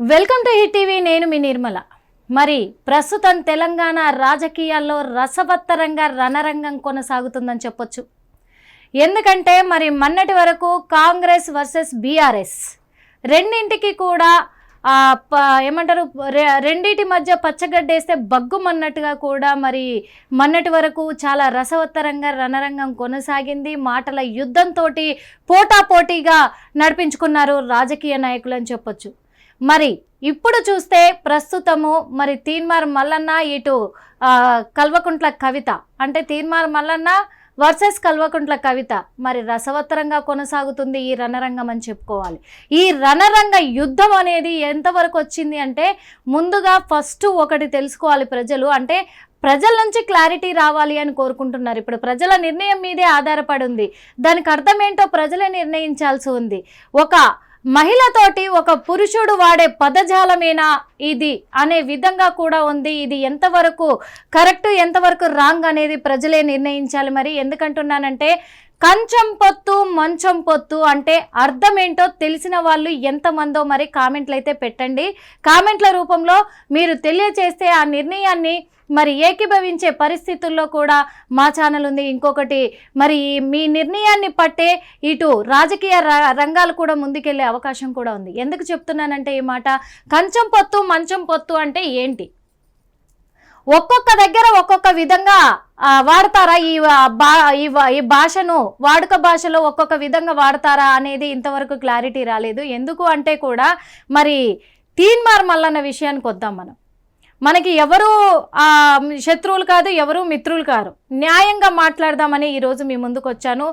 Welcome to hit TV నేను మీ నిర్మల. మరి ప్రస్తుతం తెలంగాణ రాజకీయాల్లో రసవత్తరంగా రణరంగం కొనసాగుతుందని చెప్పొచ్చు. ఎందుకంటే మరి మొన్నటి వరకు కాంగ్రెస్ వర్సెస్ బీఆర్ఎస్ రెండింటికి కూడా ప- ఏమంటారు రె- మధ్య పచ్చగడ్డేస్తే బగ్గుమన్నట్టుగా కూడా మరి మొన్నటి వరకు చాలా రసవత్తరంగా రణరంగం కొనసాగింది. మాటల యుద్ధంతో పోటాపోటీగా నడిపించుకున్నారు రాజకీయ నాయకులు అని చెప్పొచ్చు. మరి ఇప్పుడు చూస్తే ప్రస్తుతము మరి తీన్మార్ మల్లన్న ఇటు కల్వకుంట్ల కవిత. అంటే తీన్మార్ మల్లన్న వర్సెస్ కల్వకుంట్ల కవిత. మరి రసవత్తరంగా కొనసాగుతుంది ఈ రణరంగం అని చెప్పుకోవాలి. ఈ రణరంగ యుద్ధం అనేది ఎంతవరకు వచ్చింది అంటే ముందుగా ఫస్ట్ ఒకటి తెలుసుకోవాలి ప్రజలు. అంటే ప్రజల నుంచి క్లారిటీ రావాలి అని కోరుకుంటున్నారు. ఇప్పుడు ప్రజల నిర్ణయం మీదే ఆధారపడి ఉంది. దానికి అర్థం ఏంటో ప్రజలే నిర్ణయించాల్సి ఉంది. ఒక మహిళతోటి ఒక పురుషుడు వాడే పదజాలమేనా ఇది అనే విధంగా కూడా ఉంది. ఇది ఎంతవరకు కరెక్ట్ ఎంతవరకు రాంగ్ అనేది ప్రజలే నిర్ణయించాలి. మరి ఎందుకంటున్నానంటే కంచం పొత్తు మంచం పొత్తు అంటే అర్థం ఏంటో తెలిసిన వాళ్ళు ఎంతమందో మరి కామెంట్లు అయితే పెట్టండి. కామెంట్ల రూపంలో మీరు తెలియచేస్తే ఆ నిర్ణయాన్ని మరి ఏకీభవించే పరిస్థితుల్లో కూడా మా ఛానల్ ఉంది. ఇంకొకటి మరి మీ నిర్ణయాన్ని పట్టే ఇటు రాజకీయ ర- రంగాలు కూడా ముందుకెళ్ళే అవకాశం కూడా ఉంది. ఎందుకు చెప్తున్నానంటే ఈ మాట? కంచం పొత్తు మంచం పొత్తు అంటే ఏంటి? ఒక్కొక్క దగ్గర ఒక్కొక్క విధంగా వాడతారా ఈ బా ఈ ఈ భాషను? వాడుక భాషలో ఒక్కొక్క విధంగా వాడతారా అనేది ఇంతవరకు క్లారిటీ రాలేదు. ఎందుకు అంటే కూడా మరి తీన్మార్ మల్లన్న విషయానికి వద్దాం మనం. మనకి ఎవరు శత్రువులు కాదు ఎవరు మిత్రులు కాదు న్యాయంగా మాట్లాడదామని ఈరోజు మీ ముందుకు వచ్చాను.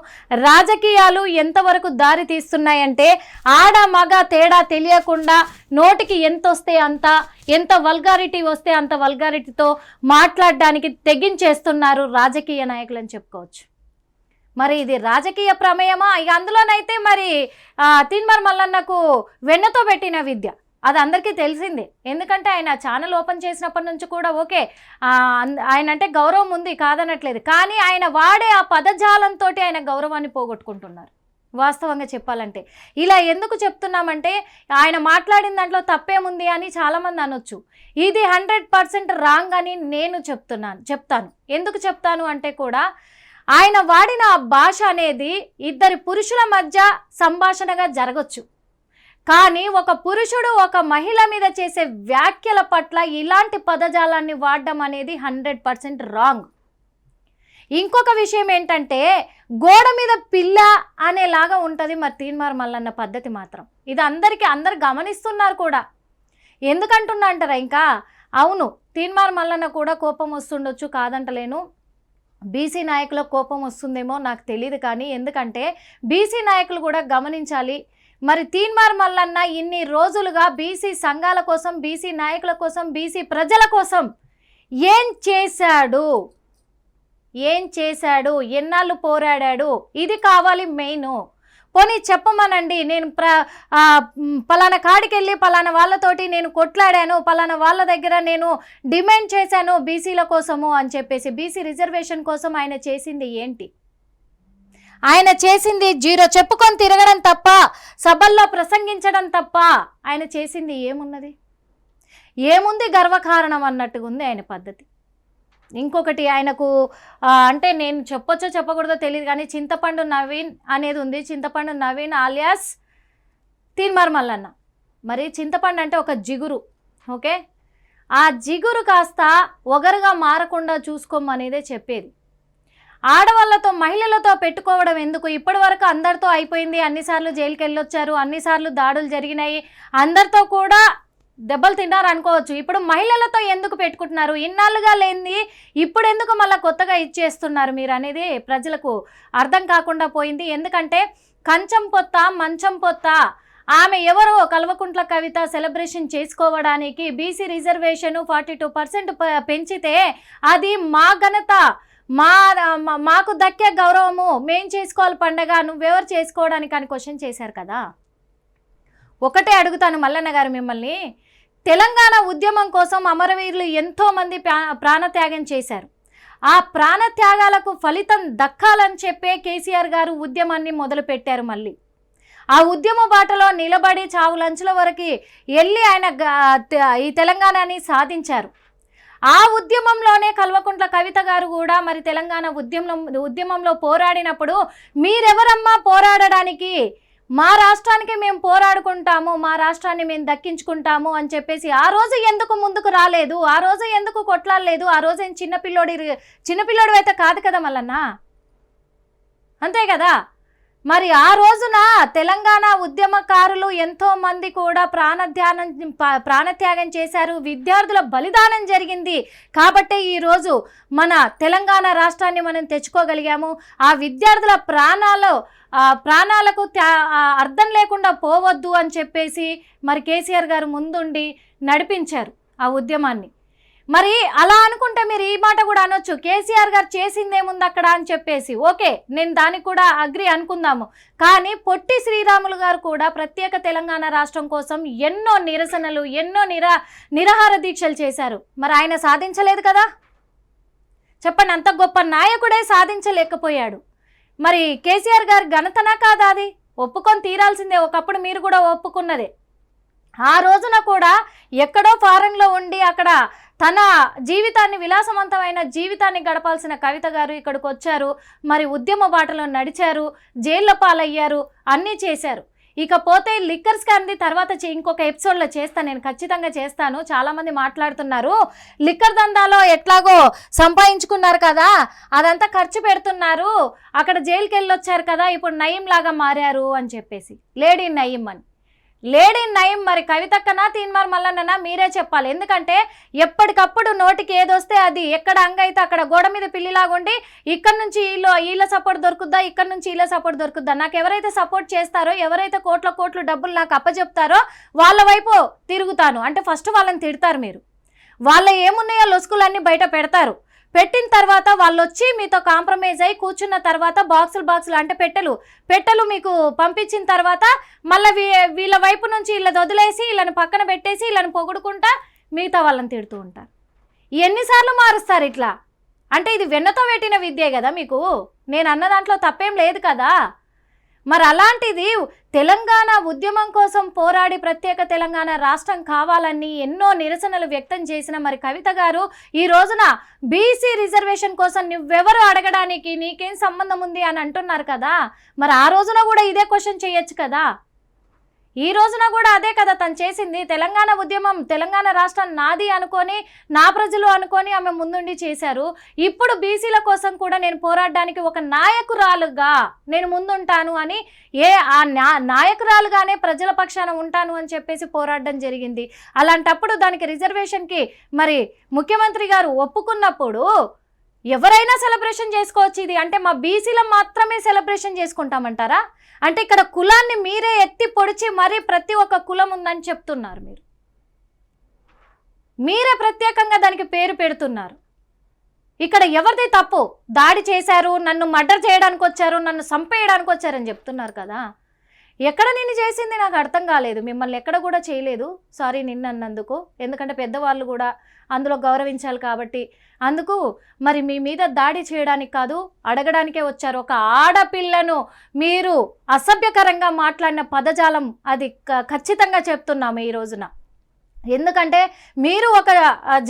రాజకీయాలు ఎంతవరకు దారి తీస్తున్నాయంటే ఆడ మగ తేడా తెలియకుండా నోటికి ఎంత వస్తే అంత ఎంత వల్గారిటీ వస్తే అంత వల్గారిటీతో మాట్లాడడానికి తెగించేస్తున్నారు రాజకీయ నాయకులు అని చెప్పుకోవచ్చు. మరి ఇది రాజకీయ ప్రమేయమా? ఇక అందులోనైతే మరి తిన్మర్ మల్లన్నకు వెన్నతో పెట్టిన విద్య. అది అందరికీ తెలిసిందే. ఎందుకంటే ఆయన ఛానల్ ఓపెన్ చేసినప్పటి నుంచి కూడా ఓకే ఆయన అంటే గౌరవం ఉంది కాదనట్లేదు. కానీ ఆయన వాడే ఆ పదజాలంతో ఆయన గౌరవాన్ని పోగొట్టుకుంటున్నారు. వాస్తవంగా చెప్పాలంటే. ఇలా ఎందుకు చెప్తున్నామంటే ఆయన మాట్లాడిన దాంట్లో తప్పేముంది అని చాలామంది అనొచ్చు. ఇది హండ్రెడ్ పర్సెంట్ రాంగ్ అని నేను చెప్తున్నాను చెప్తాను. ఎందుకు చెప్తాను అంటే కూడా ఆయన వాడిన ఆ భాష అనేది ఇద్దరి పురుషుల మధ్య సంభాషణగా జరగచ్చు. కానీ ఒక పురుషుడు ఒక మహిళ మీద చేసే వ్యాఖ్యల పట్ల ఇలాంటి పదజాలాన్ని వాడడం అనేది హండ్రెడ్ పర్సెంట్ రాంగ్. ఇంకొక విషయం ఏంటంటే గోడ మీద పిల్ల అనేలాగా ఉంటుంది మరి తీన్మార్ మల్లన్న పద్ధతి మాత్రం. ఇది అందరికీ అందరు గమనిస్తున్నారు కూడా. ఎందుకంటున్నా అంటారా ఇంకా? అవును తీన్మార్ మల్లన్న కూడా కోపం వస్తుండొచ్చు కాదంటలేను. బీసీ నాయకుల కోపం వస్తుందేమో నాకు తెలియదు కానీ ఎందుకంటే బీసీ నాయకులు కూడా గమనించాలి. మరి తీన్మార్ మల్లన్న ఇన్ని రోజులుగా బీసీ సంఘాల కోసం బీసీ నాయకుల కోసం బీసీ ప్రజల కోసం ఏం చేశాడు? ఏం చేశాడు? ఎన్నాళ్ళు పోరాడాడు? ఇది కావాలి మెయిన్. పోనీ చెప్పమనండి. నేను ప్ర పలానా కాడికి వెళ్ళి పలానా వాళ్ళతోటి నేను కొట్లాడాను పలానా వాళ్ళ దగ్గర నేను డిమాండ్ చేశాను బీసీల కోసము అని చెప్పేసి బీసీ రిజర్వేషన్ కోసం ఆయన చేసింది ఏంటి? ఆయన చేసింది జీరో. చెప్పుకొని తిరగడం తప్ప సభల్లో ప్రసంగించడం తప్ప ఆయన చేసింది ఏమున్నది? ఏముంది గర్వకారణం అన్నట్టుగా ఉంది ఆయన పద్ధతి. ఇంకొకటి ఆయనకు అంటే నేను చెప్పొచ్చో చెప్పకూడదో తెలియదు కానీ చింతపండు నవీన్ అనేది ఉంది. చింతపండు నవీన్ ఆలియాస్ తీన్మార్ మల్లన్న మరి చింతపండు అంటే ఒక జిగురు. ఓకే? ఆ జిగురు కాస్త ఒగరుగా మారకుండా చూసుకోమనేదే చెప్పేది. ఆడవాళ్ళతో మహిళలతో పెట్టుకోవడం ఎందుకు? ఇప్పటి వరకు అందరితో అయిపోయింది. అన్నిసార్లు జైలుకి వెళ్ళొచ్చారు అన్నిసార్లు దాడులు జరిగినాయి. అందరితో కూడా దెబ్బలు తిన్నారు అనుకోవచ్చు. ఇప్పుడు మహిళలతో ఎందుకు పెట్టుకుంటున్నారు? ఇన్నాళ్ళుగా లేనిది ఇప్పుడు ఎందుకు మళ్ళీ కొత్తగా ఇచ్చేస్తున్నారు మీరు అనేది ప్రజలకు అర్థం కాకుండా పోయింది. ఎందుకంటే కంచం పొత్త మంచం పొత్త ఆమె ఎవరో కల్వకుంట్ల కవిత సెలబ్రేషన్ చేసుకోవడానికి BC reservation forty two percent పెంచితే అది మా ఘనత మా మాకు దక్కే గౌరవము. మేం చేసుకోవాలి పండగ నువ్వెవరు చేసుకోవడానికి అని క్వశ్చన్ చేశారు కదా. ఒకటే అడుగుతాను మల్లన్న గారు మిమ్మల్ని. తెలంగాణ ఉద్యమం కోసం అమరవీరులు ఎంతోమంది ప్రా- ప్రాణత్యాగం చేశారు. ఆ ప్రాణత్యాగాలకు ఫలితం దక్కాలని చెప్పే కేసీఆర్ గారు ఉద్యమాన్ని మొదలుపెట్టారు మళ్ళీ. ఆ ఉద్యమ బాటలో నిలబడి చావు లంచుల వరకు వెళ్ళి ఆయన ఈ తెలంగాణని సాధించారు. ఆ ఉద్యమంలోనే కల్వకుంట్ల కవిత గారు కూడా మరి తెలంగాణ ఉద్యమం ఉద్యమంలో పోరాడినప్పుడు మీరెవరమ్మా పోరాడడానికి? మా రాష్ట్రానికి మేము పోరాడుకుంటాము మా రాష్ట్రాన్ని మేము దక్కించుకుంటాము అని చెప్పేసి ఆ రోజు ఎందుకు ముందుకు రాలేదు? ఆ రోజు ఎందుకు కొట్లాడలేదు? ఆ రోజు ఏం చిన్నపిల్లోడి చిన్నపిల్లోడు అయితే కాదు కదా మళ్ళన్నా అంతే కదా? మరి ఆ రోజున తెలంగాణ ఉద్యమకారులు ఎంతో మంది కూడా ప్రాణధ్యానం ప్రాణత్యాగం చేశారు. విద్యార్థుల బలిదానం జరిగింది. కాబట్టే ఈరోజు మన తెలంగాణ రాష్ట్రాన్ని మనం తెచ్చుకోగలిగాము. ఆ విద్యార్థుల ప్రాణాలు ప్రాణాలకు త్యా- అర్థం లేకుండా పోవద్దు అని చెప్పేసి మరి కేసీఆర్ గారు ముందుండి నడిపించారు ఆ ఉద్యమాన్ని. మరి అలా అనుకుంటే మీరు ఈ మాట కూడా అనొచ్చు. కేసీఆర్ గారు చేసిందేముంది అక్కడ అని చెప్పేసి. ఓకే నేను దానికి కూడా అగ్రి అనుకుందాము. కానీ పొట్టి శ్రీరాములు గారు కూడా ప్రత్యేక తెలంగాణ రాష్ట్రం కోసం ఎన్నో నిరసనలు ఎన్నో నిరా నిరాహార దీక్షలు చేశారు. మరి ఆయన సాధించలేదు కదా? చెప్పండి అంత గొప్ప నాయకుడే సాధించలేకపోయాడు. మరి కేసీఆర్ గారి ఘనతనా కాదా అది? ఒప్పుకొని తీరాల్సిందే. ఒకప్పుడు మీరు కూడా ఒప్పుకున్నదే. ఆ రోజున కూడా ఎక్కడో ఫారెన్లో ఉండి అక్కడ తన జీవితాన్ని విలాసవంతమైన జీవితాన్ని గడపాల్సిన కవిత గారు ఇక్కడికి వచ్చారు. మరి ఉద్యమ బాటలో నడిచారు. జైళ్ళ పాలయ్యారు. అన్నీ చేశారు. ఇకపోతే లిక్కర్ స్కామ్ది తర్వాత ఇంకొక ఎపిసోడ్లో చేస్తాను నేను ఖచ్చితంగా చేస్తాను. చాలామంది మాట్లాడుతున్నారు. లిక్కర్ దందాలో ఎట్లాగో సంపాదించుకున్నారు కదా అదంతా ఖర్చు పెడుతున్నారు. అక్కడ జైలుకి వెళ్ళొచ్చారు కదా ఇప్పుడు నయం లాగా మారారు అని చెప్పేసి. లేడీ నయీం అని. లేడీ నయం మరి కవితక్కనా తీన్మార్ మల్లన్ననా మీరే చెప్పాలి. ఎందుకంటే ఎప్పటికప్పుడు నోటికి ఏదొస్తే అది. ఎక్కడ అంగైతే అక్కడ గోడ మీద పిల్లిలాగుండి ఇక్కడ నుంచి వీళ్ళు వీళ్ళ సపోర్ట్ దొరుకుద్దా ఇక్కడ నుంచి వీళ్ళ సపోర్ట్ దొరుకుద్దా? నాకు ఎవరైతే సపోర్ట్ చేస్తారో ఎవరైతే కోట్ల కోట్లు డబ్బులు నాకు అప్పచెప్తారో వాళ్ళ వైపు తిరుగుతాను. అంటే ఫస్ట్ వాళ్ళని తిడతారు మీరు. వాళ్ళ ఏమున్నాయో లొసుకులన్నీ బయట పెడతారు. పెట్టిన తర్వాత వాళ్ళు వచ్చి మీతో కాంప్రమైజ్ అయి కూర్చున్న తర్వాత బాక్సులు బాక్సులు అంటే పెట్టెలు. పెట్టెలు మీకు పంపించిన తర్వాత మళ్ళీ వీ వీళ్ళ వైపు నుంచి వీళ్ళని వదిలేసి వీళ్ళని పక్కన పెట్టేసి వీళ్ళని పొగుడుకుంటా మిగతా వాళ్ళని తిడుతూ ఉంటారు ఎన్నిసార్లు మారుస్తారు ఇట్లా? అంటే ఇది వెన్నతో పెట్టిన విద్యే కదా మీకు? నేను అన్న దాంట్లో తప్పేం లేదు కదా? మరి అలాంటిది తెలంగాణ ఉద్యమం కోసం పోరాడి ప్రత్యేక తెలంగాణ రాష్ట్రం కావాలని ఎన్నో నిరసనలు వ్యక్తం చేసిన మరి కవిత గారు ఈ రోజున బీసీ రిజర్వేషన్ కోసం నువ్వెవరు అడగడానికి నీకేం సంబంధం ఉంది అని అంటున్నారు కదా? మరి ఆ రోజున కూడా ఇదే క్వశ్చన్ చేయొచ్చు కదా? ఈ రోజున కూడా అదే కదా తను చేసింది. తెలంగాణ ఉద్యమం తెలంగాణ రాష్ట్రం నాది అనుకొని నా ప్రజలు అనుకొని ఆమె ముందుండి చేశారు. ఇప్పుడు బీసీల కోసం కూడా నేను పోరాడడానికి ఒక నాయకురాలుగా నేను ముందుంటాను అని ఏ ఆ నా నాయకురాలుగానే ప్రజల పక్షాన ఉంటాను అని చెప్పేసి పోరాడడం జరిగింది. అలాంటప్పుడు దానికి రిజర్వేషన్కి మరి ముఖ్యమంత్రి గారు ఒప్పుకున్నప్పుడు ఎవరైనా సెలబ్రేషన్ చేసుకోవచ్చు ఇది. అంటే మా బీసీలో మాత్రమే సెలబ్రేషన్ చేసుకుంటామంటారా? అంటే ఇక్కడ కులాన్ని మీరే ఎత్తి పొడిచి మరీ ప్రతి ఒక్క కులం ఉందని చెప్తున్నారు మీరు. మీరే ప్రత్యేకంగా దానికి పేరు పెడుతున్నారు. ఇక్కడ ఎవరిది తప్పు? దాడి చేశారు నన్ను మర్డర్ చేయడానికి వచ్చారు నన్ను చంపేయడానికి వచ్చారని చెప్తున్నారు కదా. ఎక్కడ నిన్ను చేసింది నాకు అర్థం కాలేదు. మిమ్మల్ని ఎక్కడ కూడా చేయలేదు. సారీ నిన్ను అన్నందుకు ఎందుకంటే పెద్దవాళ్ళు కూడా అందులో గౌరవించాలి కాబట్టి. అందుకు మరి మీ మీద దాడి చేయడానికి కాదు అడగడానికే వచ్చారు. ఒక ఆడపిల్లను మీరు అసభ్యకరంగా మాట్లాడిన పదజాలం అది క- ఖచ్చితంగా చెప్తున్నాము ఈ రోజున. ఎందుకంటే మీరు ఒక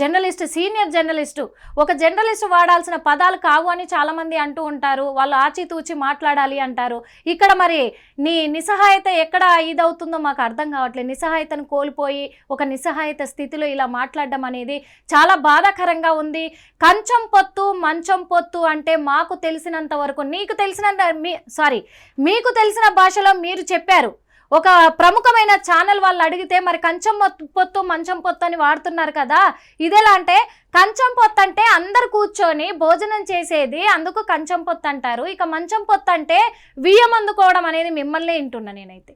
జర్నలిస్ట్ సీనియర్ జర్నలిస్టు ఒక జర్నలిస్ట్ వాడాల్సిన పదాలు కావు అని చాలామంది అంటూ ఉంటారు. వాళ్ళు ఆచితూచి మాట్లాడాలి అంటారు. ఇక్కడ మరి నీ నిస్సహాయత ఎక్కడ ఇదవుతుందో మాకు అర్థం కావట్లేదు. నిస్సహాయతను కోల్పోయి ఒక నిస్సహాయత స్థితిలో ఇలా మాట్లాడడం అనేది చాలా బాధాకరంగా ఉంది. కంచం పొత్తు మంచం పొత్తు అంటే మాకు తెలిసినంత వరకు నీకు తెలిసిన మీ సారీ మీకు తెలిసిన భాషలో మీరు చెప్పారు. ఒక ప్రముఖమైన ఛానల్ వాళ్ళు అడిగితే మరి కంచం పొత్తు మంచం పొత్తు అని వాడుతున్నారు కదా. ఇదెలా అంటే కంచం పొత్తు అంటే అందరు కూర్చొని భోజనం చేసేది అందుకు కంచం పొత్తు అంటారు. ఇక మంచం పొత్తు అంటే బియ్యం అందుకోవడం అనేది మిమ్మల్ని వింటున్నా నేనైతే.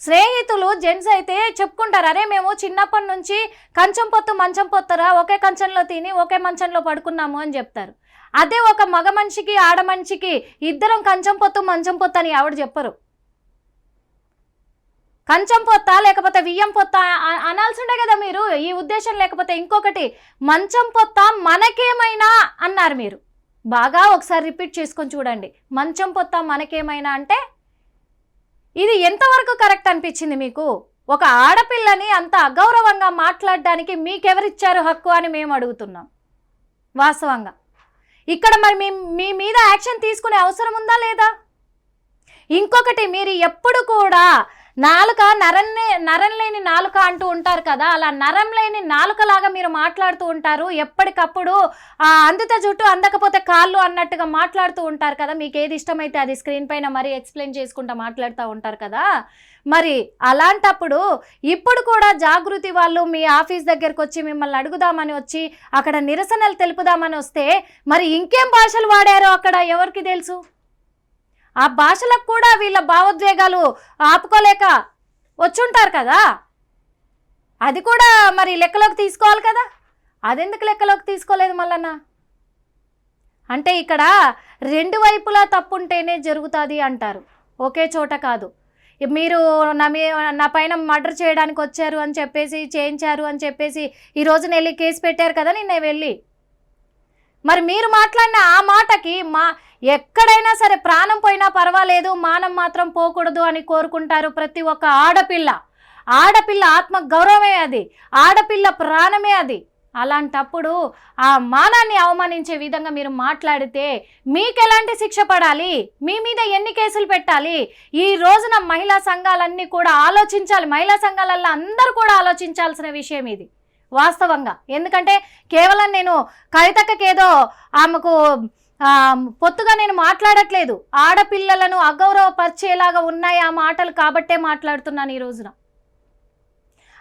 స్నేహితులు జెంట్స్ అయితే చెప్పుకుంటారు అరే మేము చిన్నప్పటి నుంచి కంచం పొత్తు మంచం పొత్తురా? ఒకే కంచంలో తిని ఒకే మంచంలో పడుకున్నాము అని చెప్తారు. అదే ఒక మగ మనిషికి ఆడ మనిషికి ఇద్దరం కంచం పొత్తు మంచం పొత్తు అని ఆవిడ చెప్పరు. కంచం పొత్త లేకపోతే వియ్యం పొత్త అనాల్సిండే కదా మీరు. ఈ ఉద్దేశం లేకపోతే ఇంకొకటి మంచం పొత్త మనకేమైనా అన్నారు మీరు. బాగా ఒకసారి రిపీట్ చేసుకొని చూడండి. మంచం పొత్త మనకేమైనా అంటే ఇది ఎంతవరకు కరెక్ట్ అనిపించింది మీకు? ఒక ఆడపిల్లని అంత అగౌరవంగా మాట్లాడడానికి మీకెవరిచ్చారు హక్కు అని మేము అడుగుతున్నాం. వాస్తవంగా. ఇక్కడ మరి మీ మీ మీద యాక్షన్ తీసుకునే అవసరం ఉందా లేదా? ఇంకొకటి మీరు ఎప్పుడు కూడా నాలుక నరన్నే నరం లేని నాలుక అంటూ ఉంటారు కదా అలా నరం లేని నాలుకలాగా మీరు మాట్లాడుతూ ఉంటారు. ఎప్పటికప్పుడు ఆ, అందితే జుట్టు అందకపోతే కాళ్ళు అన్నట్టుగా మాట్లాడుతూ ఉంటారు కదా. మీకు ఏది ఇష్టమైతే అది స్క్రీన్ పైన మరీ ఎక్స్ప్లెయిన్ చేసుకుంటూ మాట్లాడుతూ ఉంటారు కదా. మరి అలాంటప్పుడు ఇప్పుడు కూడా జాగృతి వాళ్ళు మీ ఆఫీస్ దగ్గరకు వచ్చి మిమ్మల్ని అడుగుదామని వచ్చి అక్కడ నిరసనలు తెలుపుదామని వస్తే మరి ఇంకేం భాషలు వాడారో అక్కడ ఎవరికి తెలుసు? ఆ భాషలకు కూడా వీళ్ళ భావోద్వేగాలు ఆపుకోలేక వచ్చుంటారు కదా? అది కూడా మరి లెక్కలోకి తీసుకోవాలి కదా? అదెందుకు లెక్కలోకి తీసుకోలేదు మళ్ళన్న అంటే ఇక్కడ రెండు వైపులా తప్పుంటేనే జరుగుతుంది అంటారు. ఒకే చోట కాదు. మీరు నా మీ నా పైన మర్డర్ చేయడానికి వచ్చారు అని చెప్పేసి చేయించారు అని చెప్పేసి ఈరోజు రోజున వెళ్ళి కేసు పెట్టారు కదా నిన్న వెళ్ళి? మరి మీరు మాట్లాడిన ఆ మాటకి మా ఎక్కడైనా సరే ప్రాణం పోయినా పర్వాలేదు మానం మాత్రం పోకూడదు అని కోరుకుంటారు ప్రతి ఒక్క ఆడపిల్ల. ఆడపిల్ల ఆత్మ గౌరవమే అది. ఆడపిల్ల ప్రాణమే అది. అలాంటప్పుడు ఆ మానాన్ని అవమానించే విధంగా మీరు మాట్లాడితే మీకు ఎలాంటి శిక్ష పడాలి? మీ మీద ఎన్ని కేసులు పెట్టాలి? ఈ రోజున మహిళా సంఘాలన్నీ కూడా ఆలోచించాలి. మహిళా సంఘాలల్లో అందరూ కూడా ఆలోచించాల్సిన విషయం ఇది. వాస్తవంగా. ఎందుకంటే కేవలం నేను కవితక్కకేదో ఆమెకు పొత్తుగా నేను మాట్లాడట్లేదు. ఆడపిల్లలను అగౌరవపరిచేలాగా ఉన్నాయి ఆ మాటలు కాబట్టే మాట్లాడుతున్నాను ఈ రోజున.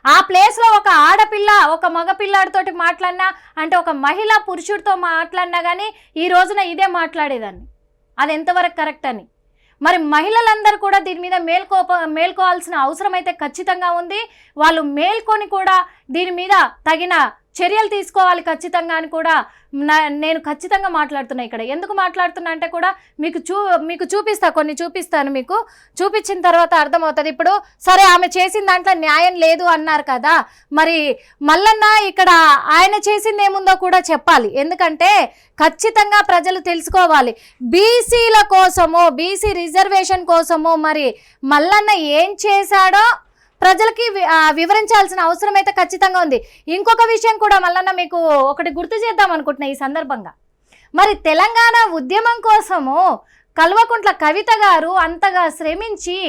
ఆ ప్లేస్లో ఒక ఆడపిల్ల ఒక మగపిల్లాడితోటి మాట్లాడినా అంటే ఒక మహిళ పురుషుడితో మాట్లాడినా కానీ ఈ రోజున ఇదే మాట్లాడేదాన్ని. అది ఎంతవరకు కరెక్ట్ అని. మరి మహిళలందరూ కూడా దీని మీద మేల్కో మేల్కోవాల్సిన అవసరం అయితే ఖచ్చితంగా ఉంది. వాళ్ళు మేల్కొని కూడా దీని మీద తగిన చర్యలు తీసుకోవాలి ఖచ్చితంగా అని కూడా నా- నేను ఖచ్చితంగా మాట్లాడుతున్నా ఇక్కడ. ఎందుకు మాట్లాడుతున్నా అంటే కూడా మీకు చూ మీకు చూపిస్తా కొన్ని చూపిస్తాను మీకు. చూపించిన తర్వాత అర్థమవుతుంది. ఇప్పుడు సరే ఆమె చేసిన దాంట్లో న్యాయం లేదు అన్నారు కదా. మరి మల్లన్న ఇక్కడ ఆయన చేసింది ఏముందో కూడా చెప్పాలి. ఎందుకంటే ఖచ్చితంగా ప్రజలు తెలుసుకోవాలి. బీసీల కోసము బీసీ రిజర్వేషన్ కోసము మరి మల్లన్న ఏం చేశాడో ప్రజలకి వివరించాల్సిన అవసరం అయితే ఖచ్చితంగా ఉంది. ఇంకొక విషయం కూడా మళ్ళన్న మీకు ఒకటి గుర్తు చేద్దాం అనుకుంటున్నా ఈ సందర్భంగా. మరి తెలంగాణ ఉద్యమం కోసము కల్వకుంట్ల కవిత గారు అంతగా శ్రమించి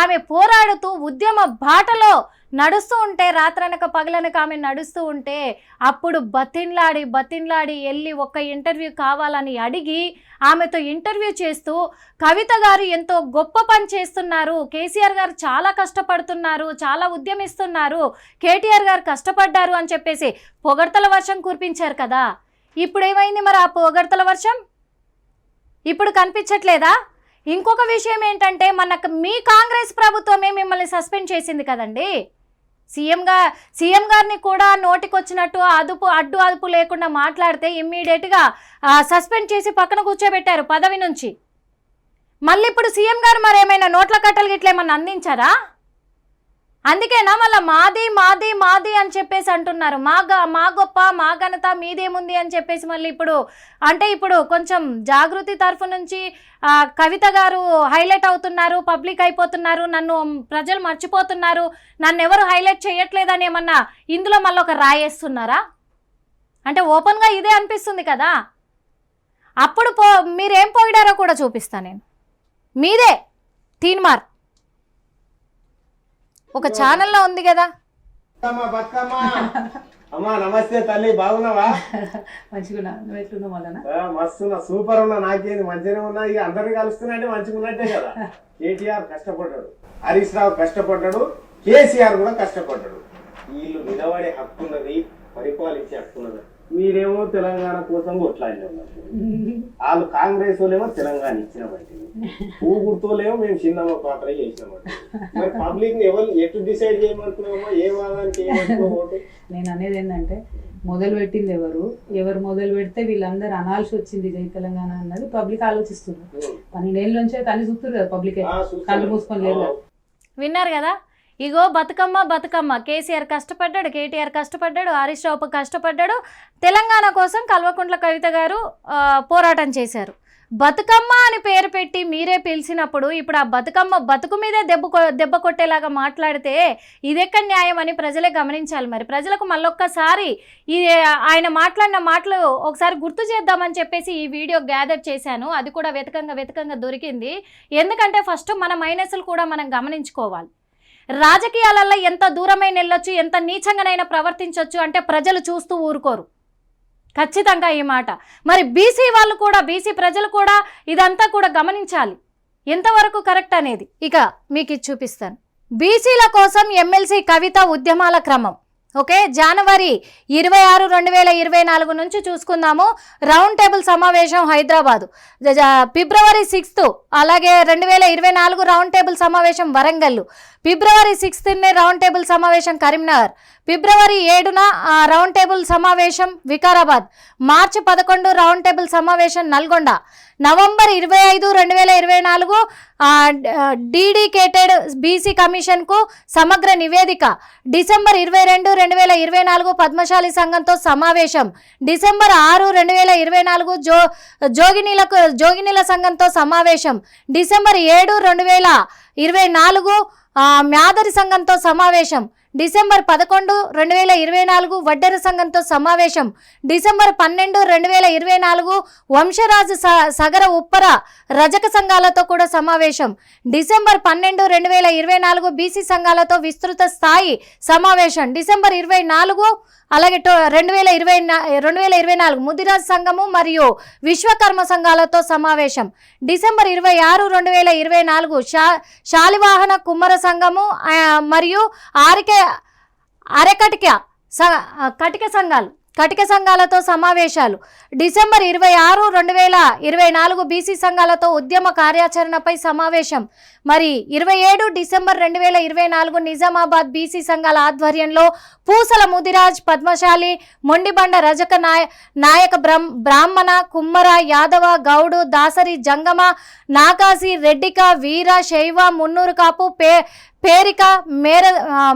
ఆమె పోరాడుతూ ఉద్యమ బాటలో నడుస్తూ ఉంటే రాత్రనక పగలనక ఆమె నడుస్తూ ఉంటే అప్పుడు బతిన్లాడి బతిన్లాడి వెళ్ళి ఒక ఇంటర్వ్యూ కావాలని అడిగి ఆమెతో ఇంటర్వ్యూ చేస్తూ కవిత గారు ఎంతో గొప్ప పని చేస్తున్నారు. కేసీఆర్ గారు చాలా కష్టపడుతున్నారు చాలా ఉద్యమిస్తున్నారు. కేటీఆర్ గారు కష్టపడ్డారు అని చెప్పేసి పొగడ్తల వర్షం కురిపించారు కదా. ఇప్పుడు ఏమైంది మరి ఆ పొగడ్తల వర్షం? ఇప్పుడు కనిపించట్లేదా? ఇంకొక విషయం ఏంటంటే మనకు మీ కాంగ్రెస్ ప్రభుత్వమే మిమ్మల్ని సస్పెండ్ చేసింది కదండీ. సీఎంగా సీఎం గారిని కూడా నోటికొచ్చినట్టు అదుపు అడ్డు అదుపు లేకుండా మాట్లాడితే ఇమ్మీడియట్గా సస్పెండ్ చేసి పక్కన కూర్చోబెట్టారు పదవి నుంచి. మళ్ళీ ఇప్పుడు సీఎం గారు మరి ఏమైనా నోట్ల కట్టలు గిట్లేమన్నా అందించారా? అందుకేనా మళ్ళీ మాది మాది మాది అని చెప్పేసి అంటున్నారు. మా గ- మా గొప్ప మా ఘనత మీదేముంది అని చెప్పేసి మళ్ళీ ఇప్పుడు అంటే ఇప్పుడు కొంచెం జాగృతి తరఫు నుంచి కవిత గారు హైలైట్ అవుతున్నారు పబ్లిక్ అయిపోతున్నారు నన్ను ప్రజలు మర్చిపోతున్నారు నన్ను ఎవరు హైలైట్ చేయట్లేదని ఏమన్నా ఇందులో మళ్ళీ ఒక రాయేస్తున్నారా అంటే ఓపెన్గా ఇదే అనిపిస్తుంది కదా. అప్పుడు పో మీరేం పోయిడారో కూడా చూపిస్తాను నేను. మీదే తీన్మార్. ఒక ఛానల్లో ఉంది కదా. అమ్మా నమస్తే తల్లి బాగున్నావా? మంచిగా నువ్వు ఎట్లున్నావు మళ్ళా మస్తున్నా సూపర్ ఉన్నా. నాకేంది మంచిగానే ఉన్నా. ఇక అందరిని కలుస్తున్నట్టే మంచిగా ఉన్నట్టే కదా. కేటీఆర్ కష్టపడ్డాడు. హరీష్ రావు కష్టపడ్డాడు. కేసీఆర్ కూడా కష్టపడ్డాడు. వీళ్ళు నిలబడే హక్కు ఉన్నది పరిపాలించే హక్కు ఉన్నది మీరేమో తెలంగాణ కోసం కొట్లాడిన వాళ్ళు కాంగ్రెస్ వాళ్ళేమో తెలంగాణ ఇచ్చిన బట్టి. పువ్వు గుర్తులేమో మేము చిన్నమ్మ పాత్ర చేసినామంట మరి పబ్లిక్ ఎవరు ఎటు డిసైడ్ చేయమంటున్నామో ఏ వాదానికి నేను అనేది ఏంటంటే మొదలు పెట్టింది ఎవరు? ఎవరు మొదలు పెడితే వీళ్ళందరూ అనాల్సి వచ్చింది జై తెలంగాణ అన్నది పబ్లిక్ ఆలోచిస్తున్నారు. పన్నెండేళ్ళ నుంచే తల్లి చూస్తారు కదా పబ్లిక్. కళ్ళు మూసుకొని లేదు. విన్నారు కదా? ఇగో బతుకమ్మ బతుకమ్మ. కేసీఆర్ కష్టపడ్డాడు కేటీఆర్ కష్టపడ్డాడు హరీష్ రావు కష్టపడ్డాడు. తెలంగాణ కోసం కల్వకుంట్ల కవిత గారు పోరాటం చేశారు. బతుకమ్మ అని పేరు పెట్టి మీరే పిలిచినప్పుడు ఇప్పుడు ఆ బతుకమ్మ బతుకు మీదే దెబ్బ దెబ్బ కొట్టేలాగా మాట్లాడితే ఇదెక్కడ న్యాయం అని ప్రజలే గమనించాలి మరి. ప్రజలకు మళ్ళొక్కసారి ఈ ఆయన మాట్లాడిన మాటలు ఒకసారి గుర్తు చేద్దామని చెప్పేసి ఈ వీడియో గ్యాదర్ చేశాను. అది కూడా వెతకంగా వెతకంగా దొరికింది. ఎందుకంటే ఫస్ట్ మన మైనస్లు కూడా మనం గమనించుకోవాలి. రాజకీయాలలో ఎంత దూరమైన వెళ్ళొచ్చు ఎంత నీచంగానైనా ప్రవర్తించవచ్చు అంటే ప్రజలు చూస్తూ ఊరుకోరు. ఖచ్చితంగా ఈ మాట. మరి బీసీ వాళ్ళు కూడా బీసీ ప్రజలు కూడా ఇదంతా కూడా గమనించాలి. ఎంతవరకు కరెక్ట్ అనేది. ఇక మీకు ఇది చూపిస్తాను. బీసీల కోసం ఎమ్మెల్సీ కవిత ఉద్యమాల క్రమం. ఓకే జనవరి ఇరవై ఆరు రెండు వేల ఇరవై నాలుగు నుంచి చూసుకుందాము. రౌండ్ టేబుల్ సమావేశం హైదరాబాదు. జ- జ- ఫిబ్రవరి సిక్స్త్ అలాగే రెండు వేల ఇరవై నాలుగు రౌండ్ టేబుల్ సమావేశం వరంగల్ ఫిబ్రవరి సిక్స్త్నే రౌండ్ టేబుల్ సమావేశం కరీంనగర్. ఫిబ్రవరి ఏడున రౌండ్ టేబుల్ సమావేశం వికారాబాద్. మార్చి పదకొండు రౌండ్ టేబుల్ సమావేశం నల్గొండ. నవంబర్ ఇరవై ఐదు రెండు వేల ఇరవై నాలుగు డీడీకేటెడ్ బీసీ కమిషన్కు సమగ్ర నివేదిక. డిసెంబర్ ఇరవై రెండు రెండు వేల ఇరవై నాలుగు పద్మశాలి సంఘంతో సమావేశం. డిసెంబర్ ఆరు రెండు వేల ఇరవై నాలుగు జో జోగినీలకు జోగినీల సంఘంతో సమావేశం. డిసెంబర్ ఏడు రెండు వేల ఇరవై నాలుగు మ్యాదరి సంఘంతో సమావేశం. డిసెంబర్ పదకొండు రెండు వేల ఇరవై నాలుగు వడ్డెర సంఘంతో సమావేశం. డిసెంబర్ పన్నెండు రెండు వేల ఇరవై నాలుగు వంశరాజు స సగర ఉప్పర రజక సంఘాలతో కూడా సమావేశం. డిసెంబర్ పన్నెండు రెండు వేల ఇరవై నాలుగు బీసీ సంఘాలతో విస్తృత స్థాయి సమావేశం. డిసెంబర్ ఇరవై నాలుగు అలాగే టో రెండు వేల ఇరవై రెండు వేల ఇరవై నాలుగు ముదిరాజ్ సంఘము మరియు విశ్వకర్మ సంఘాలతో సమావేశం. డిసెంబర్ ఇరవై ఆరు రెండు వేల ఇరవై నాలుగు శా శాలివాహన కుమ్మర సంఘము మరియు ఆరికే అరకటిక కటిక సంఘాలు కటిక సంఘాలతో సమావేశాలు. డిసెంబర్ ఇరవై ఆరు రెండు వేల ఇరవై నాలుగు బీసీ సంఘాలతో ఉద్యమ కార్యాచరణపై సమావేశం. మరి ఇరవై ఏడు డిసెంబర్ రెండు వేల ఇరవై నాలుగు నిజామాబాద్ బీసీ సంఘాల ఆధ్వర్యంలో పూసల ముదిరాజ్ పద్మశాలి మొండిబండ రజక నాయ నాయక బ్రాహ్మణ కుమ్మర యాదవ గౌడు దాసరి జంగమ నాకాసి రెడ్డిక వీర శైవ మున్నూరు కాపు పే పేరిక మేర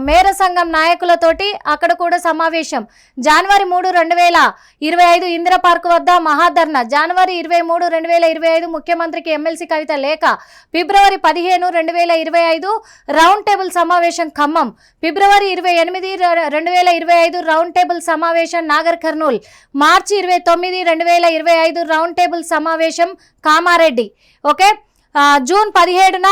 మేర సంఘం నాయకులతోటి అక్కడ కూడా సమావేశం. జనవరి మూడు రెండు వేల ఇరవై ఐదు ఇందిర పార్క్ వద్ద మహాధర్ణ జనవరి ఇరవై మూడు రెండు వేల ఇరవై ఐదు ముఖ్యమంత్రికి ఎమ్మెల్సీ కవిత లేఖ. ఫిబ్రవరి పదిహేను రెండు వేల ఇరవై ఐదు రౌండ్ టేబుల్ సమావేశం ఖమ్మం. ఫిబ్రవరి ఇరవై ఎనిమిది రెండు వేల ఇరవై ఐదు రౌండ్ టేబుల్ సమావేశం నాగర్ కర్నూల్. మార్చి ఇరవై తొమ్మిది రెండు వేల ఇరవై ఐదు రౌండ్ టేబుల్ సమావేశం కామారెడ్డి. ఓకే? జూన్ పదిహేడున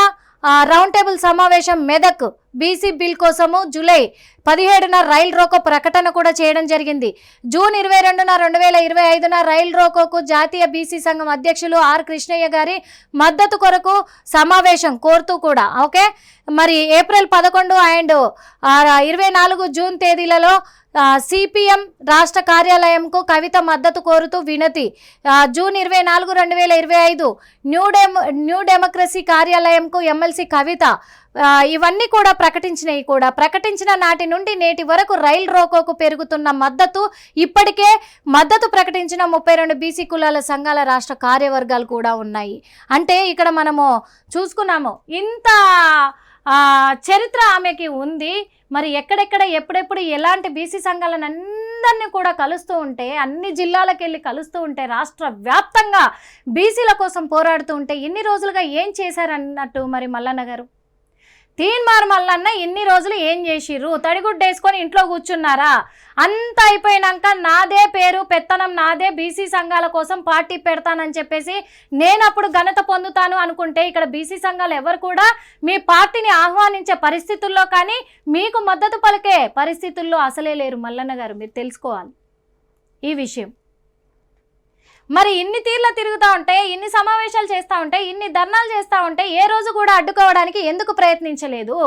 రౌండ్ టేబుల్ సమావేశం మెదక్. బీసీ బిల్ కోసము జూలై పదిహేడున రైల్ రోకో ప్రకటన కూడా చేయడం జరిగింది. జూన్ ఇరవై రెండున రెండు వేల ఇరవై ఐదున రైల్ రోకోకు జాతీయ బీసీ సంఘం అధ్యక్షులు ఆర్ కృష్ణయ్య గారి మద్దతు కొరకు సమావేశం కోరుతూ కూడా. ఓకే? మరి ఏప్రిల్ పదకొండు అండ్ ఇరవై నాలుగు జూన్ తేదీలలో సిపిఎం రాష్ట్ర కార్యాలయంకు కవిత మద్దతు కోరుతూ వినతి. జూన్ ఇరవై నాలుగు రెండు వేల ఇరవై ఐదు న్యూ డెమో న్యూ డెమోక్రసీ కార్యాలయంకు ఎమ్మెల్సీ కవిత ఇవన్నీ కూడా ప్రకటించినవి కూడా. ప్రకటించిన నాటి నుండి నేటి వరకు రైల్ రోకోకు పెరుగుతున్న మద్దతు ఇప్పటికే మద్దతు ప్రకటించిన ముప్పై రెండు బీసీ కులాల సంఘాల రాష్ట్ర కార్యవర్గాలు కూడా ఉన్నాయి. అంటే ఇక్కడ మనము చూసుకున్నాము ఇంత చరిత్ర ఆమెకి ఉంది. మరి ఎక్కడెక్కడ ఎప్పుడెప్పుడు ఎలాంటి బీసీ సంఘాలను అందరినీ కూడా కలుస్తూ ఉంటే అన్ని జిల్లాలకు వెళ్ళి కలుస్తూ ఉంటే రాష్ట్ర వ్యాప్తంగా బీసీల కోసం పోరాడుతూ ఉంటే ఎన్ని రోజులుగా ఏం చేశారన్నట్టు మరి మల్లన్న గారు? తీన్మార్ మల్లన్న ఇన్ని రోజులు ఏం చేసిర్రు? తడిగుడ్డ వేసుకొని ఇంట్లో కూర్చున్నారా? అంత అయిపోయినాక నాదే పేరు పెత్తనం నాదే బీసీ సంఘాల కోసం పార్టీ పెడతానని చెప్పేసి నేను అప్పుడు ఘనత పొందుతాను అనుకుంటే ఇక్కడ బీసీ సంఘాలు ఎవరు కూడా మీ పార్టీని ఆహ్వానించే పరిస్థితుల్లో కానీ మీకు మద్దతు పలికే పరిస్థితుల్లో అసలే లేరు మల్లన్న గారు. మీరు తెలుసుకోవాలి ఈ విషయం. మరి ఇన్ని తీర్లు తిరుగుతూ ఉంటే ఇన్ని సమావేశాలు చేస్తూ ఉంటే ఇన్ని ధర్నాలు చేస్తూ ఉంటే ఏ రోజు కూడా అడ్డుకోవడానికి ఎందుకు ప్రయత్నించలేదు?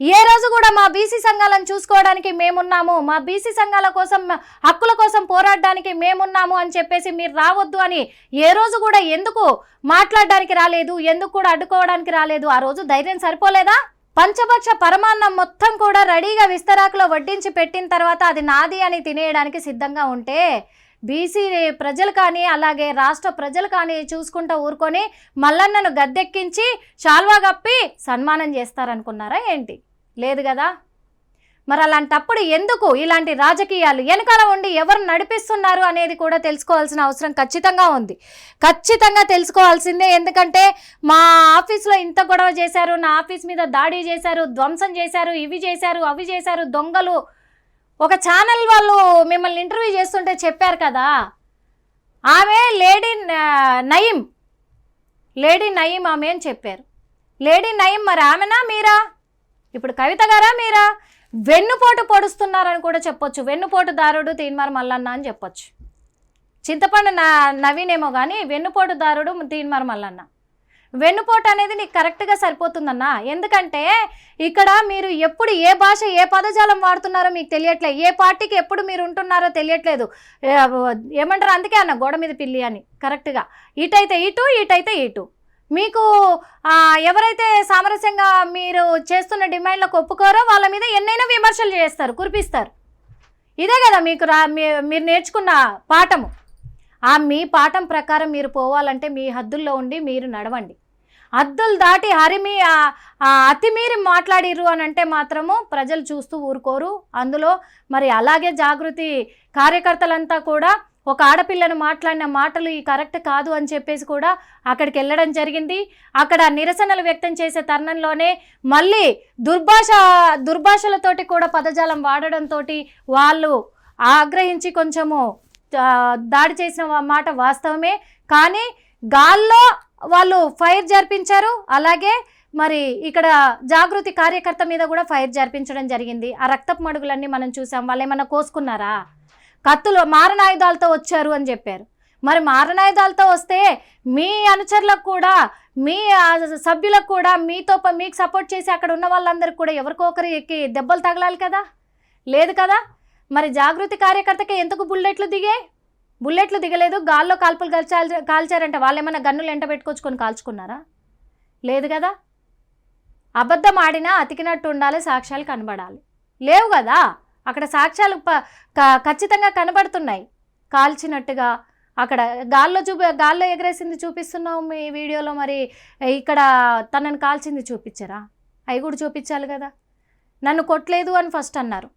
ఏ రోజు కూడా మా బీసీ సంఘాలను చూసుకోవడానికి మేమున్నాము మా బీసీ సంఘాల కోసం హక్కుల కోసం పోరాడడానికి మేమున్నాము అని చెప్పేసి మీరు రావద్దు అని ఏ రోజు కూడా ఎందుకు మాట్లాడడానికి రాలేదు ఎందుకు కూడా అడ్డుకోవడానికి రాలేదు? ఆ రోజు ధైర్యం సరిపోలేదా? పంచపక్ష పరమాన్నం మొత్తం కూడా రెడీగా విస్తరాకులో వడ్డించి పెట్టిన తర్వాత అది నాది అని తినేయడానికి సిద్ధంగా ఉంటే బీసీ ప్రజలు కానీ అలాగే రాష్ట్ర ప్రజలు కానీ చూసుకుంటూ ఊరుకొని మల్లన్నను గద్దెక్కించి శాల్వా కప్పి సన్మానం చేస్తారనుకున్నారా ఏంటి? లేదు కదా? మరి అలాంటప్పుడు ఎందుకు ఇలాంటి రాజకీయాలు? వెనకాల ఉండి ఎవరు నడిపిస్తున్నారు అనేది కూడా తెలుసుకోవాల్సిన అవసరం ఖచ్చితంగా ఉంది. ఖచ్చితంగా తెలుసుకోవాల్సిందే. ఎందుకంటే మా ఆఫీస్లో ఇంత గొడవ చేశారు నా ఆఫీస్ మీద దాడి చేశారు ధ్వంసం చేశారు ఇవి చేశారు అవి చేశారు దొంగలు. ఒక ఛానల్ వాళ్ళు మిమ్మల్ని ఇంటర్వ్యూ చెప్పారు కదా. ఆమె లేడీ నయీం. లేడీ నయీం ఆమె అని చెప్పారు. లేడీ నయీం మరి ఆమెనా మీరా? ఇప్పుడు కవిత గారా మీరా? వెన్నుపోటు పొడుస్తున్నారని కూడా చెప్పొచ్చు. వెన్నుపోటు దారుడు తీన్మార్ మల్లన్న అని చెప్పొచ్చు. చింతపండు నా నవీనేమో కానీ వెన్నుపోటు దారుడు తీన్మార్ మల్లన్న. వెన్నుపోటు అనేది నీకు కరెక్ట్గా సరిపోతుందన్నా. ఎందుకంటే ఇక్కడ మీరు ఎప్పుడు ఏ భాష ఏ పదజాలం వాడుతున్నారో మీకు తెలియట్లేదు. ఏ పార్టీకి ఎప్పుడు మీరు ఉంటున్నారో తెలియట్లేదు. ఏమంటారు అందుకే అన్న గోడ మీద పిల్లి అని కరెక్ట్గా. ఇటైతే ఇటు ఇటైతే ఇటు. మీకు ఎవరైతే సామరస్యంగా మీరు చేస్తున్న డిమాండ్లకు ఒప్పుకోరో వాళ్ళ మీద ఎన్నైనా విమర్శలు చేస్తారు కురిపిస్తారు. ఇదే కదా మీకు రా మీ- మీరు నేర్చుకున్న పాఠము. ఆ మీ పాఠం ప్రకారం మీరు పోవాలంటే మీ హద్దుల్లో ఉండి మీరు నడవండి. హద్దులు దాటి హరిమి అతిమీరి మాట్లాడిర్రు అని అంటే మాత్రము ప్రజలు చూస్తూ ఊరుకోరు. అందులో మరి అలాగే జాగృతి కార్యకర్తలంతా కూడా ఒక ఆడపిల్లను మాట్లాడిన మాటలు ఈ కరెక్ట్ కాదు అని చెప్పేసి కూడా అక్కడికి వెళ్ళడం జరిగింది. అక్కడ నిరసనలు వ్యక్తం చేసే తరుణంలోనే మళ్ళీ దుర్భాష దుర్భాషలతోటి కూడా పదజాలం వాడడంతో వాళ్ళు ఆగ్రహించి కొంచెము దాడి చేసిన మాట వాస్తవమే. కానీ గాల్లో వాళ్ళు ఫైర్ జరిపించారు. అలాగే మరి ఇక్కడ జాగృతి కార్యకర్త మీద కూడా ఫైర్ జరిపించడం జరిగింది. ఆ రక్తపు మడుగులన్నీ మనం చూసాం. వాళ్ళు ఏమన్నా కోసుకున్నారా? కత్తులు మారణాయుధాలతో వచ్చారు అని చెప్పారు. మరి మారణాయుధాలతో వస్తే మీ అనుచరులకు కూడా మీ సభ్యులకు కూడా మీతో మీకు సపోర్ట్ చేసి అక్కడ ఉన్న వాళ్ళందరికీ కూడా ఎవరికొకరికి దెబ్బలు తగలాలి కదా? లేదు కదా? మరి జాగృతి కార్యకర్తకి ఎందుకు బుల్లెట్లు దిగే బుల్లెట్లు దిగలేదు గాల్లో కాల్పులు కాల్చాలి కాల్చారంటే వాళ్ళు ఏమైనా గన్నులు ఎంట పెట్టుకొచ్చుకొని కాల్చుకున్నారా? లేదు కదా? అబద్ధం ఆడినా అతికినట్టు ఉండాలి సాక్ష్యాలు కనబడాలి. లేవు కదా? అక్కడ సాక్ష్యాలు ఖచ్చితంగా కనబడుతున్నాయి. కాల్చినట్టుగా అక్కడ గాల్లో చూపి గాల్లో ఎగరేసింది చూపిస్తున్నావు మీ వీడియోలో మరి ఇక్కడ తనని కాల్చింది చూపించరా? అవి కూడా చూపించాలి కదా? నన్ను కొట్టలేదు అని ఫస్ట్ అన్నారు.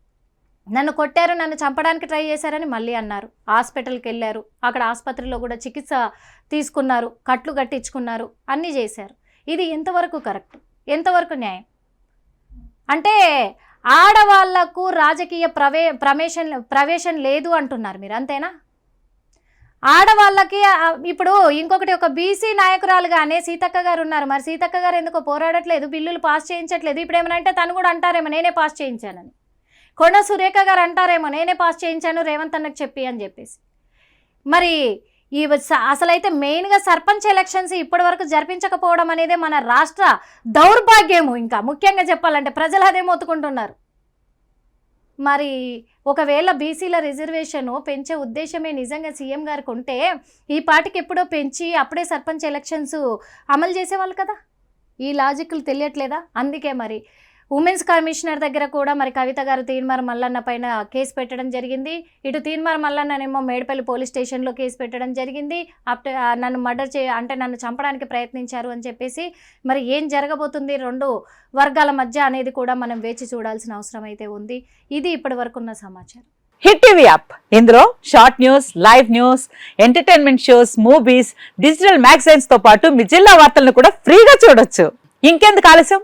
నన్ను కొట్టారు నన్ను చంపడానికి ట్రై చేశారని మళ్ళీ అన్నారు. హాస్పిటల్కి వెళ్ళారు. అక్కడ ఆసుపత్రిలో కూడా చికిత్స తీసుకున్నారు కట్లు కట్టించుకున్నారు అన్నీ చేశారు. ఇది ఎంతవరకు కరెక్ట్? ఎంతవరకు న్యాయం? అంటే ఆడవాళ్ళకు రాజకీయ ప్రవే ప్రమేషన్ ప్రవేశం లేదు అంటున్నారు మీరు అంతేనా? ఆడవాళ్ళకి ఇప్పుడు ఇంకొకటి ఒక బీసీ నాయకురాలుగానే సీతక్క గారు ఉన్నారు. మరి సీతక్క గారు ఎందుకో పోరాడట్లేదు బిల్లులు పాస్ చేయించట్లేదు. ఇప్పుడు ఏమైనా అంటే తను కూడా అంటారేమో నేనే పాస్ చేయించానని. కొండ సురేఖ గారు అంటారేమో నేనే పాస్ చేయించాను రేవంత్ అన్నకు చెప్పి అని చెప్పేసి. మరి ఈ స- అసలైతే మెయిన్గా సర్పంచ్ ఎలక్షన్స్ ఇప్పటి వరకు జరిపించకపోవడం అనేది మన రాష్ట్ర దౌర్భాగ్యము ఇంకా. ముఖ్యంగా చెప్పాలంటే ప్రజలు అదే మొత్తుకుంటున్నారు. మరి ఒకవేళ బీసీల రిజర్వేషన్ పెంచే ఉద్దేశమే నిజంగా సీఎం గారికి ఉంటే ఈ పాటికి ఎప్పుడో పెంచి అప్పుడే సర్పంచ్ ఎలక్షన్స్ అమలు చేసేవాళ్ళు కదా? ఈ లాజిక్లు తెలియట్లేదా? అందుకే మరి ఉమెన్స్ కమిషనర్ దగ్గర కూడా మరి కవిత గారు తీన్మార్ మల్లన్న పైన కేసు పెట్టడం జరిగింది. ఇటు తీన్మార్ మల్లన్ననేమో మేడపల్లి పోలీస్ స్టేషన్లో కేసు పెట్టడం జరిగింది. అప్ నన్ను మర్డర్ చే అంటే నన్ను చంపడానికి ప్రయత్నించారు అని చెప్పేసి మరి ఏం జరగబోతుంది రెండు వర్గాల మధ్య అనేది కూడా మనం వేచి చూడాల్సిన అవసరం అయితే ఉంది. ఇది ఇప్పటి వరకు ఉన్న సమాచారం. Hit TV app. ఇందులో short news live news entertainment shows movies digital మ్యాగజైన్స్తో పాటు మీ జిల్లా వార్తలను కూడా ఫ్రీగా చూడొచ్చు. ఇంకెందుకు ఆలస్యం?